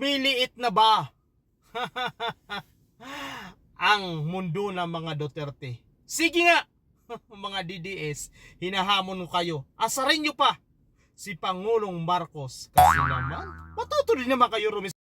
Lumiliit na ba ang mundo ng mga Duterte? Sige nga, mga DDS, hinahamon ko kayo. Asarin nyo pa si Pangulong Marcos. Kasi naman, matutuloy naman kayo rumis.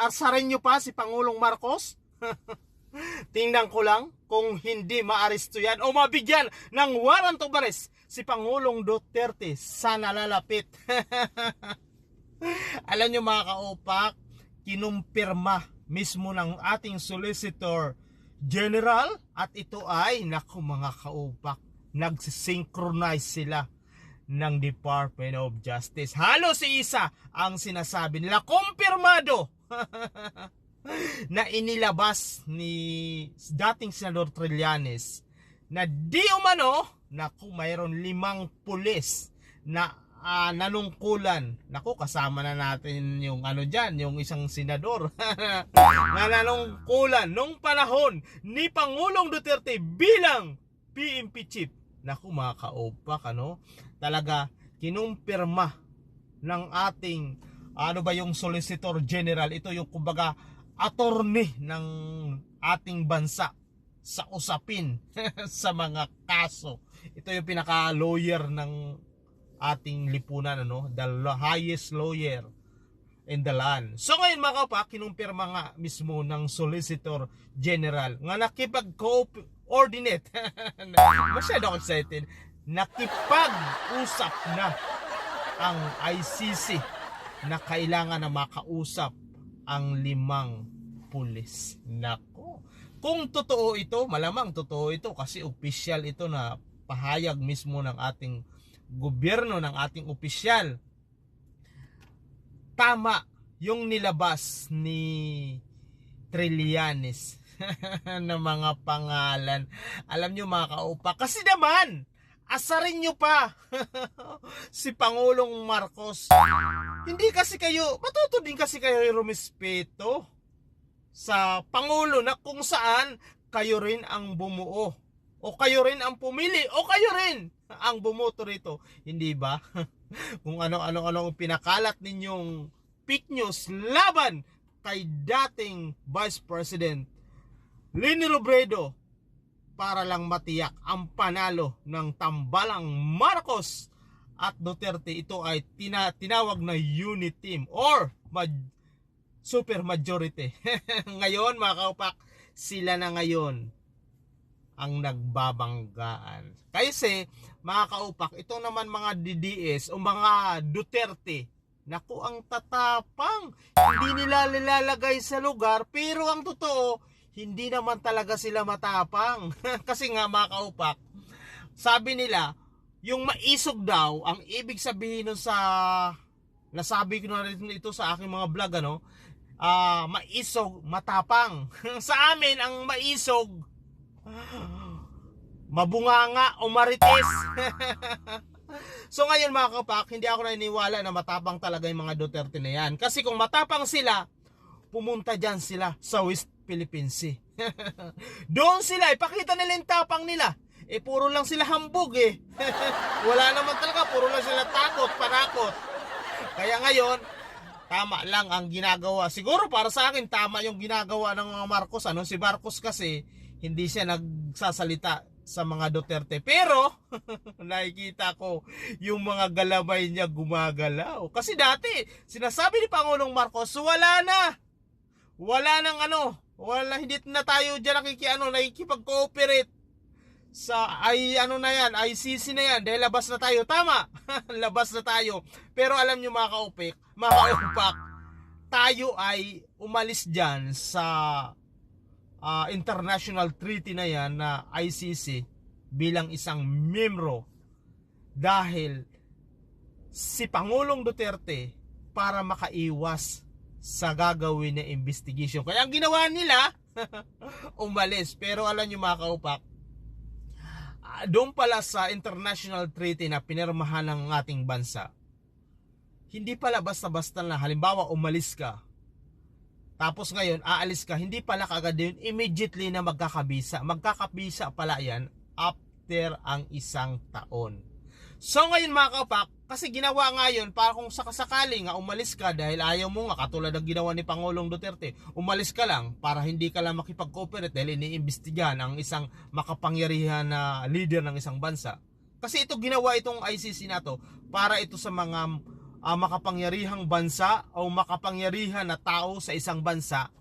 Asarin nyo pa si Pangulong Marcos. Tingnan ko lang kung hindi maaresto yan o mabigyan ng warrant of arrest si Pangulong Duterte sa nalalapit. Alam nyo mga kaupak, kinumpirma mismo ng ating solicitor general at ito ay, naku mga kaupak, nagsisynchronize sila ng Department of Justice. Halos isa ang sinasabi nila, kumpirmado na inilabas ni dating Senador Trillanes na di umano, naku, mayroon limang pulis na ah, nanungkulan. Naku, kasama na natin yung ano dyan, yung isang senador na nanungkulan nung panahon ni Pangulong Duterte bilang PMP chief. Naku, mga kaopak, ano? Talaga, kinumpirma ng ating, ano ba yung Solicitor General, ito yung kumbaga, attorney ng ating bansa sa usapin sa mga kaso. Ito yung pinaka-lawyer ng ating lipunan, ano? The highest lawyer in the land. So ngayon mga kapak, kinumpirma nga mismo ng Solicitor General nga nakipag-coordinate. Masyado excited. Nakipag-usap na ang ICC na kailangan na makausap ang limang pulis. Nako. Kung totoo ito, malamang totoo ito kasi official ito na pahayag mismo ng ating gobyerno, ng ating opisyal tama yung nilabas ni Trillanes na mga pangalan. Alam nyo mga kaupa, kasi naman, asarin nyo pa si Pangulong Marcos. Hindi kasi kayo, matuto din kasi kayo rumispeto sa Pangulo na kung saan kayo rin ang bumuo. O kayo rin ang pumili. O kayo rin ang bumoto rito. Hindi ba? kung ano-ano ang pinakalat ninyong fake news laban kay dating Vice President Leni Robredo para lang matiyak ang panalo ng tambalang Marcos at Duterte. Ito ay tina, tinawag na unit team or ma- super majority. ngayon mga kaupak, sila na ngayon ang nagbabanggaan. Kasi mga kaupak, ito naman mga DDS o mga Duterte, naku ang tatapang. Hindi nila nilalagay sa lugar pero ang totoo, hindi naman talaga sila matapang. Kasi nga mga sabi nila, yung maisog daw, ang ibig sabihin nun sa nasabi ko na rin ito sa aking mga vlog ano, ah maisog, matapang. sa amin ang maisog mabunganga o marites. so ngayon mga kapak, hindi ako naniniwala na matapang talaga yung mga Duterte na yan. Kasi kung matapang sila, pumunta dyan sila sa West Philippine Sea. Doon sila, ipakita nila yung tapang nila. Eh puro lang sila hambog eh. Wala naman talaga, puro lang sila takot, panakot. Kaya ngayon, tama lang ang ginagawa. Siguro para sa akin, tama yung ginagawa ng mga Marcos. Ano? Si Marcos kasi, hindi siya nagsasalita sa mga Duterte. Pero, nakikita ko yung mga galabay niya gumagalaw. Kasi dati, sinasabi ni Pangulong Marcos, wala na. Wala nang ano, wala, hindi na tayo dyan nakikiano, nakikipag-cooperate sa ay ano na yan, ICC na yan, dahil labas na tayo. Tama, labas na tayo. Pero alam nyo mga kaupik, mga kaupak, tayo ay umalis dyan sa ah, international treaty na yan na ICC bilang isang membro dahil si Pangulong Duterte para makaiwas sa gagawin na investigation. Kaya ang ginawa nila, umalis. Pero alam nyo mga kaupak, ah, doon pala sa international treaty na pinirmahan ng ating bansa, hindi pala basta-basta na halimbawa umalis ka, tapos ngayon aalis ka, hindi pala kagad yun immediately na magkakabisa. Magkakabisa pala yan after ang isang taon. So ngayon mga kaupak, kasi ginawa nga yun para kung sakasakali nga umalis ka dahil ayaw mo nga katulad ng ginawa ni Pangulong Duterte, umalis ka lang para hindi ka lang makipag-cooperate dahil iniimbestigahan ang isang makapangyarihan na leader ng isang bansa. Kasi ito ginawa itong ICC na to para ito sa mga ah, makapangyarihang bansa o makapangyarihan na tao sa isang bansa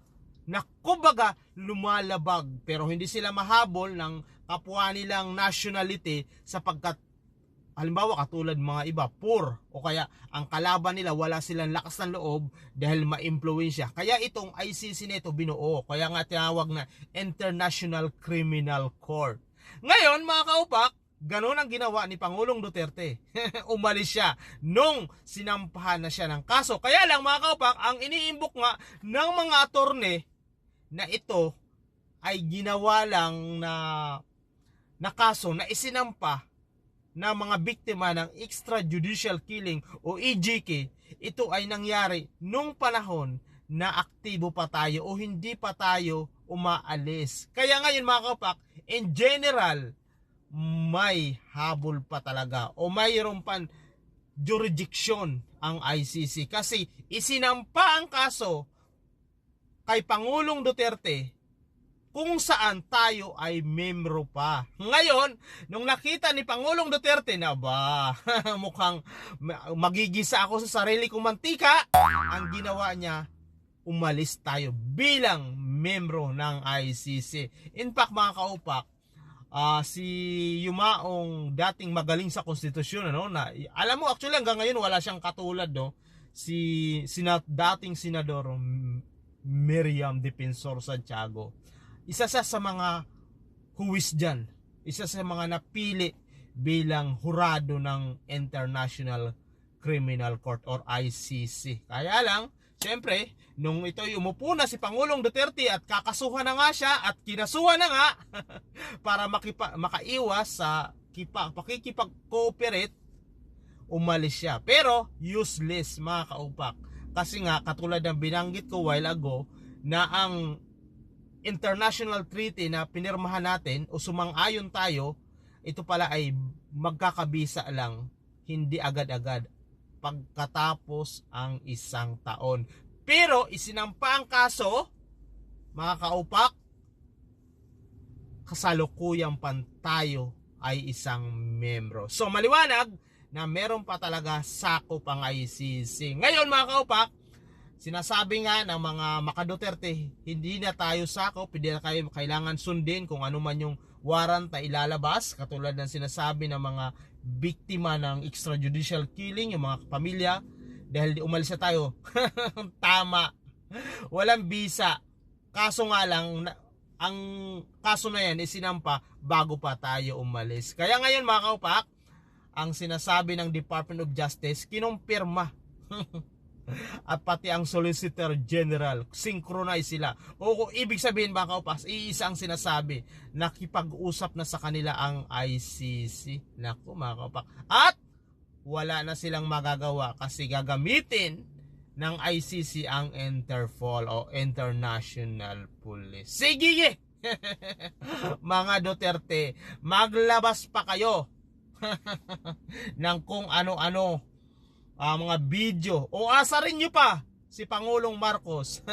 na kumbaga lumalabag pero hindi sila mahabol ng kapwa nilang nationality sapagkat halimbawa katulad mga iba poor o kaya ang kalaban nila wala silang lakas ng loob dahil ma-impluwensya kaya itong ICC nito binuo kaya nga tinawag na International Criminal Court ngayon mga kaupak Ganon ang ginawa ni Pangulong Duterte. Umalis siya nung sinampahan na siya ng kaso. Kaya lang mga kaupak, ang iniimbok nga ng mga attorney na ito ay ginawa lang na, na kaso na isinampa na mga biktima ng extrajudicial killing o EJK. Ito ay nangyari nung panahon na aktibo pa tayo o hindi pa tayo umaalis. Kaya ngayon mga kaupak, in general, may habol pa talaga o mayroon pan jurisdiction ang ICC kasi isinampa ang kaso kay Pangulong Duterte kung saan tayo ay membro pa. Ngayon, nung nakita ni Pangulong Duterte na ba, mukhang magigisa ako sa sarili kong mantika, ang ginawa niya, umalis tayo bilang membro ng ICC. In fact, mga kaupak, uh, si Yumaong dating magaling sa konstitusyon ano na alam mo actually hanggang ngayon wala siyang katulad no si sina, dating senador Miriam Defensor Santiago isa sa sa mga huwis diyan isa sa mga napili bilang hurado ng International Criminal Court or ICC kaya lang Siyempre, nung ito umupo na si Pangulong Duterte at kakasuhan na nga siya at kinasuhan na nga para makipa, makaiwas sa kipa, pakikipag-cooperate, umalis siya. Pero useless mga kaupak. Kasi nga katulad ng binanggit ko while ago na ang international treaty na pinirmahan natin o sumang-ayon tayo, ito pala ay magkakabisa lang, hindi agad-agad pagkatapos ang isang taon. Pero isinampa ang kaso, mga kaupak, kasalukuyang pantayo ay isang membro. So maliwanag na meron pa talaga sakop ang ICC. Ngayon mga kaupak, sinasabi nga ng mga makaduterte, hindi na tayo sakop, hindi na kayo kailangan sundin kung ano man yung warrant na ilalabas, katulad ng sinasabi ng mga biktima ng extrajudicial killing, yung mga pamilya, dahil di umalis na tayo. Tama. Walang visa. Kaso nga lang, ang kaso na yan isinampa bago pa tayo umalis. Kaya ngayon mga kaupak, ang sinasabi ng Department of Justice, kinumpirma. At pati ang Solicitor General, synchronize sila. O kung ibig sabihin mga kaupas, iisa ang sinasabi, nakipag-usap na sa kanila ang ICC. Naku mga kaupak. At wala na silang magagawa kasi gagamitin ng ICC ang Interpol o International Police. Sige! mga Duterte, maglabas pa kayo ng kung ano-ano uh, mga video o asarin nyo pa si Pangulong Marcos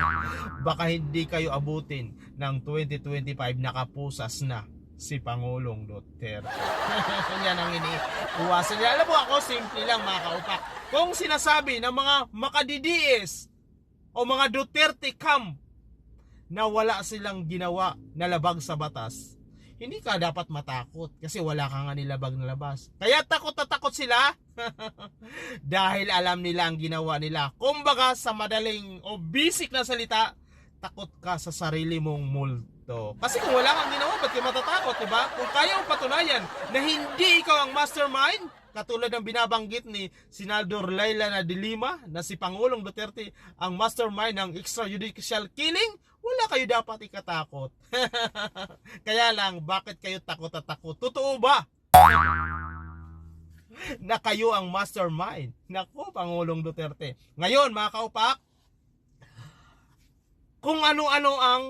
baka hindi kayo abutin ng 2025 nakapusas na si Pangulong Duterte. Yan ang iniiwasan niya. Alam mo ako, simple lang mga kaupak. Kung sinasabi ng mga makadidiis o mga Duterte camp na wala silang ginawa na labag sa batas, hindi ka dapat matakot kasi wala ka nga nilabag na labas. Kaya takot na takot sila dahil alam nila ang ginawa nila. Kumbaga sa madaling o basic na salita, takot ka sa sarili mong multo. Kasi kung wala kang ginawa, ba't ka matatakot, di ba? Kung kaya mo patunayan na hindi ikaw ang mastermind, katulad ng binabanggit ni Senador Laila na Dilima na si Pangulong Duterte ang mastermind ng extrajudicial killing, wala kayo dapat ikatakot. Kaya lang, bakit kayo takot at takot? Totoo ba? na kayo ang mastermind. Nako, Pangulong Duterte. Ngayon, mga kaupak, kung ano-ano ang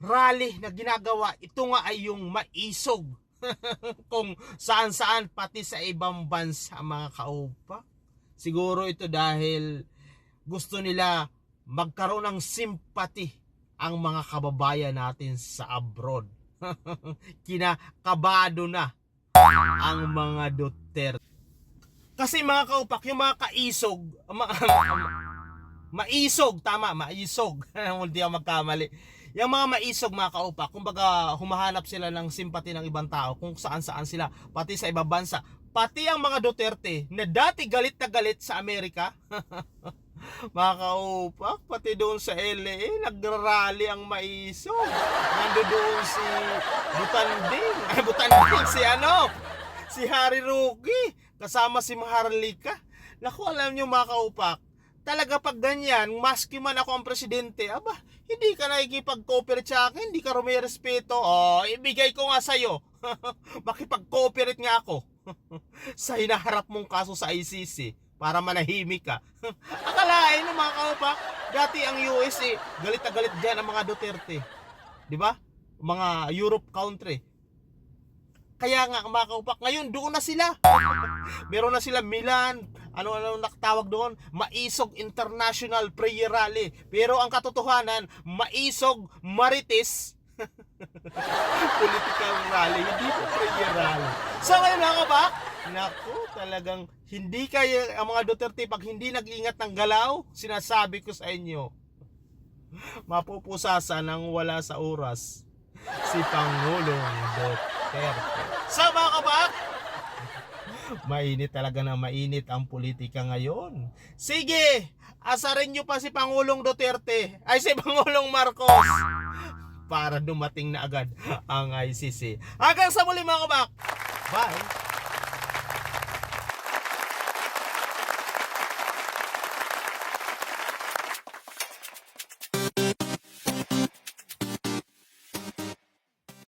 rally na ginagawa, ito nga ay yung maisog. kung saan-saan, pati sa ibang bansa, mga kaupak. Siguro ito dahil gusto nila magkaroon ng sympathy ang mga kababayan natin sa abroad. Kinakabado na ang mga Duterte. Kasi mga kaupak, yung mga kaisog, ma- maisog, tama, maisog. Hindi ako magkamali. Yung mga maisog mga kaupak, kumbaga humahanap sila ng simpati ng ibang tao kung saan saan sila, pati sa ibang bansa. Pati ang mga Duterte na dati galit na galit sa Amerika, mga kaupak, pati doon sa LA, nagrarally ang maisog. Nando doon si Butanding, ay Butanding, si ano, si Harry Roque, kasama si Maharlika. Naku, alam nyo mga kaupak, talaga pag ganyan, maski man ako ang presidente, aba, hindi ka nakikipag-cooperate sa akin, hindi ka rumirespeto. Oh, ibigay ko nga sa'yo. Makipag-cooperate nga ako. sa hinaharap mong kaso sa ICC para manahimik ka. Akalain ng mga kaupak, dati ang USA, galit na galit dyan ang mga Duterte. Di ba? Mga Europe country. Kaya nga mga kaupak, ngayon doon na sila. Meron na sila Milan, ano ano nakatawag doon, Maisog International Prayer Rally. Pero ang katotohanan, Maisog Marites political rally, hindi po prayer rally. So ngayon mga kabak, naku, talagang hindi kaya ang mga Duterte pag hindi nag-ingat ng galaw, sinasabi ko sa inyo, mapupusasan ng wala sa oras si Pangulong Duterte. So mga kabak, mainit talaga na mainit ang politika ngayon. Sige, asarin nyo pa si Pangulong Duterte, ay si Pangulong Marcos para dumating na agad ang ICC. Hanggang sa muli mga kabak. Bye!